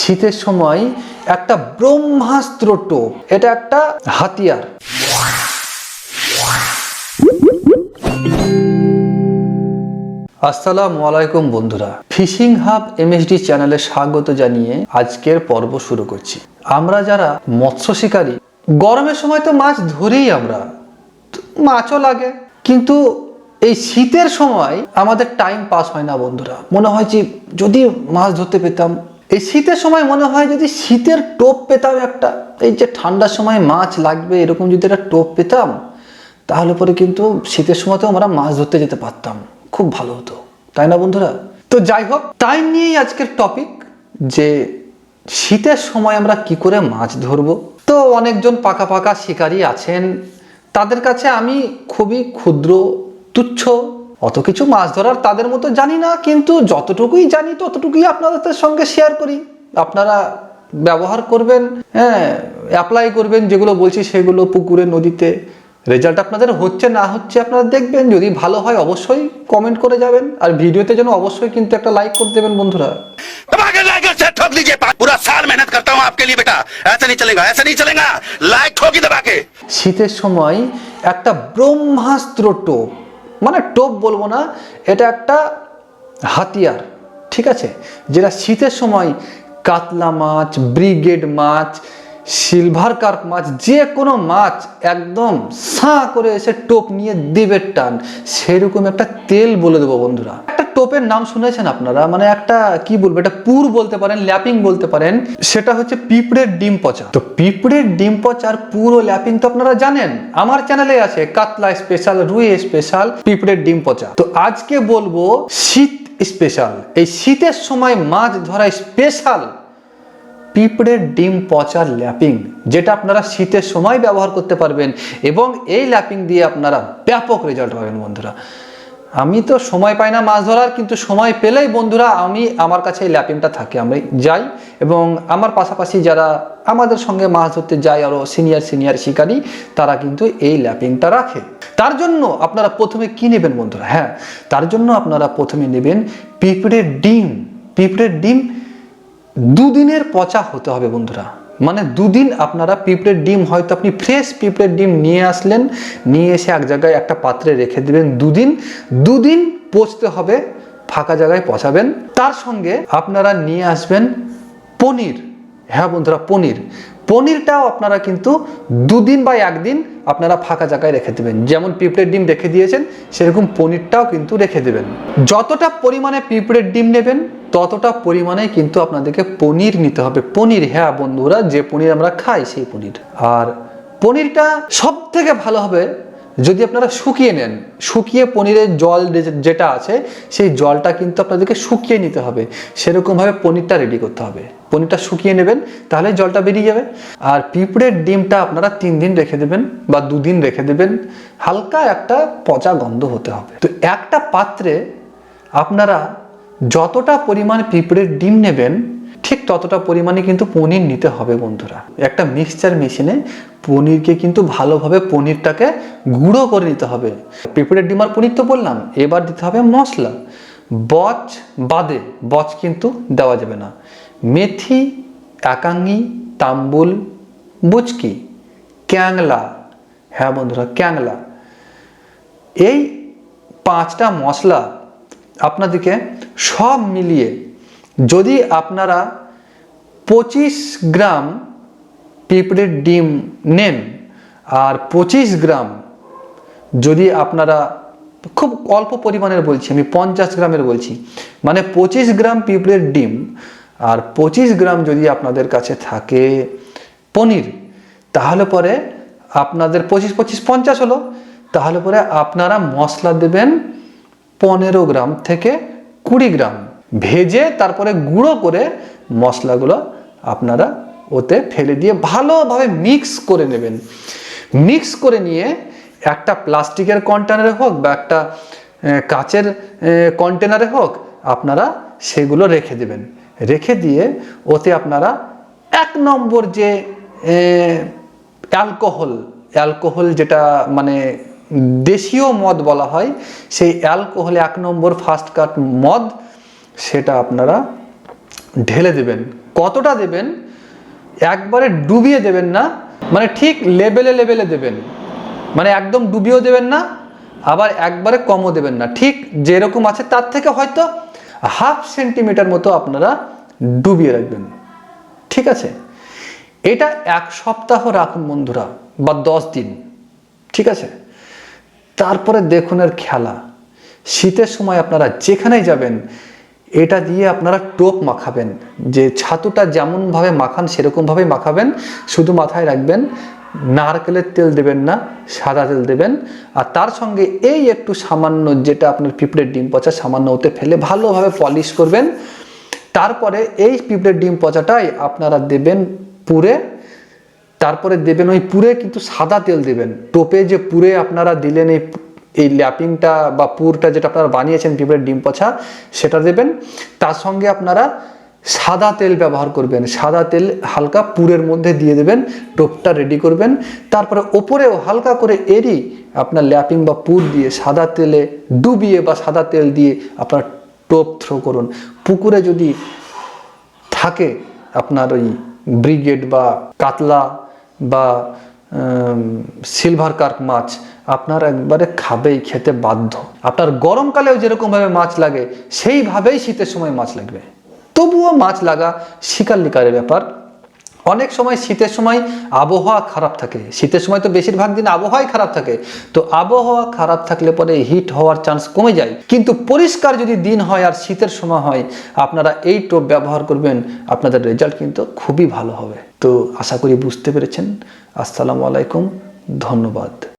শীতের সময় একটা ব্রহ্মাস্ত্র টোপ, এটা একটা হাতিয়ার। আসসালামু আলাইকুম বন্ধুরা, ফিশিং হাব এমএসডি চ্যানেলে স্বাগত জানিয়ে আজকের পর্ব শুরু করছি। আমরা যারা মৎস্য শিকারী, গরমের সময় তো মাছ ধরেই আমরা মাছও লাগে। কিন্তু এই শীতের সময় আমাদের টাইম পাস হয় না বন্ধুরা। মনে হয় যে যদি মাছ ধরতে পেতাম এই শীতের সময় মনে হয় যদি শীতের টোপ পেতাম একটা, এই যে ঠান্ডার সময় মাছ লাগবে, এরকম যদি একটা টোপ পেতাম, তাহলে পরে কিন্তু শীতের সময়তেও আমরা মাছ ধরতে যেতে পারতাম। খুব ভালো হতো। তাই না বন্ধুরা? তো যাই হোক টাইম নিয়েই আজকের টপিক যে শীতের সময় আমরা কি করে মাছ ধরবো। তো অনেকজন পাকা পাকা শিকারী আছেন। তাদের কাছে আমি খুবই ক্ষুদ্র, তুচ্ছ অত কিছু মাছ ধরার তাদের মতো জানি না কিন্তু যতটুকুই জানি ততটুকুই আপনাদের সঙ্গে শেয়ার করি আপনারা ব্যবহার করবেন হ্যাঁ অ্যাপ্লাই করবেন যেগুলো বলছি সেগুলো পুকুরে নদীতে রেজাল্ট আপনাদের হচ্ছে না হচ্ছে আপনারা দেখবেন যদি ভালো হয় অবশ্যই কমেন্ট করে যাবেন আর ভিডিওতে যেন অবশ্যই কিন্তু একটা লাইক করে দেবেন বন্ধুরা दबा के लाइक से ठोक लीजिए पूरा साल मेहनत करता हूँ आपके लिए बेटा ऐसा नहीं चलेगा ऐसा नहीं चलेगा लाइक ठोकी दबा के শীতের সময় একটা ব্রহ্মাস্ত্র টোপ মানে টোপ বলব না, এটা একটা হাতিয়ার, ঠিক আছে? যেটা শীতের সময় কাতলা মাছ, ব্রিগেড মাছ, সিলভার কার্প মাছ যে কোনো মাছ একদম সাঁ করে এসে টোপ নিয়ে দেবে টান। সেরকম একটা তেল বলে দেবো বন্ধুরা। একটা টোপের নাম শুনেছেন আপনারা? মানে একটা, কি বলব, এটা পুর বলতে পারেন, ল্যাপিং বলতে পারেন, সেটা হচ্ছে পিঁপড়ের ডিম পচা। তো পিঁপড়ের ডিম পচার পুরো ল্যাপিং তো আপনারা জানেন? আমার চ্যানেলে আছে, কাতলা স্পেশাল রুই স্পেশাল পিঁপড়ের ডিম পচা। তো আজকে বলব, শীত স্পেশাল এই শীতের সময় মাছ ধরা স্পেশাল পিঁপড়ের ডিম পচার ল্যাপিং, যেটা আপনারা শীতের সময় ব্যবহার করতে পারবেন। এবং এই ল্যাপিং দিয়ে আপনারা ব্যাপক রেজাল্ট পাবেন বন্ধুরা। আমি তো সময় পাই না মাছ ধরার, কিন্তু সময় পেলেই বন্ধুরা আমি আমার কাছে এই ল্যাপিংটা থাকে, আমি যাই। এবং আমার পাশাপাশি যারা আমাদের সঙ্গে মাছ ধরতে যায় আরও সিনিয়র সিনিয়র শিকারী, তারা কিন্তু এই ল্যাপিংটা রাখে। তার জন্য আপনারা প্রথমে কি নেবেন বন্ধুরা? হ্যাঁ তার জন্য আপনারা প্রথমে নেবেন পিঁপড়ের ডিম। পিঁপড়ের ডিম দুদিনের পচা হতে হবে বন্ধুরা। মানে দুদিন আপনারা পিঁপড়ের ডিম, হয়তো আপনি ফ্রেশ পিঁপড়ের ডিম নিয়ে আসলেন, নিয়ে এসে এক জায়গায় একটা পাত্রে রেখে দেবেন দুদিন। দুদিন পচতে হবে, ফাঁকা জায়গায় পচাবেন। তার সঙ্গে আপনারা নিয়ে আসবেন পনির। হ্যাঁ বন্ধুরা, পনির। পনিরটাও আপনারা কিন্তু দুদিন বা একদিন আপনারা ফাঁকা জায়গায় রেখে দেবেন। যেমন পিঁপড়ের ডিম রেখে দিয়েছেন, সেরকম পনিরটাও কিন্তু রেখে দেবেন। যতটা পরিমাণে পিঁপড়ের ডিম নেবেন, ততটা পরিমাণে কিন্তু আপনাদেরকে পনির নিতে হবে। পনির হ্যাঁ বন্ধুরা, যে পনির আমরা খাই সেই পনির। আর পনিরটা সব থেকে ভালো হবে যদি আপনারা শুকিয়ে নেন, শুকিয়ে পনিরের জল যেটা আছে, সেই জলটা কিন্তু আপনাদেরকে শুকিয়ে নিতে হবে। সেরকমভাবে পনিরটা রেডি করতে হবে। পনিরটা শুকিয়ে নেবেন তাহলে জলটা বেরিয়ে যাবে। আর পিঁপড়ের ডিমটা আপনারা তিন দিন রেখে দেবেন বা দুদিন রেখে দেবেন। হালকা একটা পচা গন্ধ হতে হবে। তো একটা পাত্রে আপনারা যতটা পরিমাণ পিঁপড়ের ডিম নেবেন ঠিক ততটা পরিমাণে কিন্তু পনির নিতে হবে বন্ধুরা। একটা মিক্সচার মেশিনে পনিরকে কিন্তু ভালোভাবে পনিরটাকে গুঁড়ো করে নিতে হবে। পিঁপড়ের ডিমার পনির তো বললাম, এবার দিতে হবে মশলা। বচ বাদে, বচ কিন্তু দেওয়া যাবে না। মেথি একাঙ্গি তাম্বুল বুচকি ক্যাংলা। হ্যাঁ বন্ধুরা, ক্যাংলা। এই পাঁচটা মশলা আপনাদেরকে সব মিলিয়ে যদি আপনারা পঁচিশ গ্রাম পিঁপড়ের ডিম নেন, আর পঁচিশ গ্রাম যদি আপনারা খুব অল্প পরিমাণের বলছি, আমি পঞ্চাশ গ্রামের বলছি মানে পঁচিশ গ্রাম পিঁপড়ের ডিম, আর পঁচিশ গ্রাম যদি আপনাদের কাছে থাকে পনির, তাহলে পরে আপনাদের পঁচিশ পঁচিশ, পঞ্চাশ হলো, তাহলে পরে আপনারা মশলা দেবেন পনেরো গ্রাম থেকে কুড়ি গ্রাম। ভেজে তারপরে গুঁড়ো করে মশলাগুলো আপনারা ওতে ফেলে দিয়ে ভালোভাবে মিক্স করে নেবেন। মিক্স করে নিয়ে একটা প্লাস্টিকের কন্টেনারে হোক বা একটা কাচের কন্টেনারে হোক আপনারা সেগুলো রেখে দেবেন। রেখে দিয়ে ওতে আপনারা এক নম্বর যে অ্যালকোহল অ্যালকোহল যেটা মানে দেশীয় মদ বলা হয়, সেই অ্যালকোহলে এক নম্বর ফার্স্ট কাট মদ সেটা আপনারা ঢেলে দেবেন। কতটা দেবেন? একবারে ডুবিয়ে দেবেন না। মানে ঠিক লেভেলে লেভেলে দেবেন। মানে একদম ডুবিয়েও দেবেন না, আবার একবারে কমও দেবেন না। ঠিক যেরকম আছে তার থেকে হয়তো হাফ সেন্টিমিটার মতো আপনারা ডুবিয়ে রাখবেন। ঠিক আছে? এটা এক সপ্তাহ রাখুন বন্ধুরা, বা দশ দিন। ঠিক আছে? তারপরে দেখুন এর খেলা। শীতের সময় আপনারা যেখানেই যাবেন এটা দিয়ে আপনারা টোপ মাখাবেন। যে ছাতুটা যেমনভাবে মাখান, সেরকমভাবেই মাখাবেন। শুধু মাথায় রাখবেন, নারকেলের তেল দেবেন না, সাদা তেল দেবেন। আর তার সঙ্গে এই একটু সামান্য যেটা আপনার পিঁপড়ের ডিম পচা, সামান্য ওতে ফেলে ভালোভাবে পলিশ করবেন। তারপরে এই পিঁপড়ের ডিম পচাটাই আপনারা দেবেন পুরে। তারপরে দেবেন ওই পুরে কিন্তু সাদা তেল দেবেন। টোপে যে পুরে আপনারা দিলেন এই এই ল্যাপিংটা বা পুরটা যেটা আপনারা বানিয়েছেন পিঁপড়ের ডিম পছা, সেটা দেবেন। তার সঙ্গে আপনারা সাদা তেল ব্যবহার করবেন। সাদা তেল হালকা পুরের মধ্যে দিয়ে দেবেন, টোপটা রেডি করবেন। তারপরে ওপরেও হালকা করে এরই আপনার ল্যাপিং বা পুর দিয়ে সাদা তেলে ডুবিয়ে বা সাদা তেল দিয়ে আপনার টোপ থ্রো করুন। পুকুরে যদি থাকে আপনার ওই ব্রিগেড বা কাতলা বা সিলভার কার্ক মাছ আপনার একবারে খাবেই, খেতে বাধ্য। আপনার গরমকালেও যেরকমভাবে মাছ লাগে, সেইভাবেই শীতের সময় মাছ লাগবে। তবুও মাছ লাগা শিকার লিকারের ব্যাপার। অনেক সময় শীতের সময় আবহাওয়া খারাপ থাকে। শীতের সময় তো বেশিরভাগ দিন আবহাওয়াই খারাপ থাকে। তো আবহাওয়া খারাপ থাকলে পরে হিট হওয়ার চান্স কমে যায়। কিন্তু পরিষ্কার যদি দিন হয় আর শীতের সময় হয়, আপনারা এই টোপ ব্যবহার করবেন, আপনাদের রেজাল্ট কিন্তু খুবই ভালো হবে। তো আশা করি বুঝতে পেরেছেন। আসসালামু আলাইকুম, ধন্যবাদ।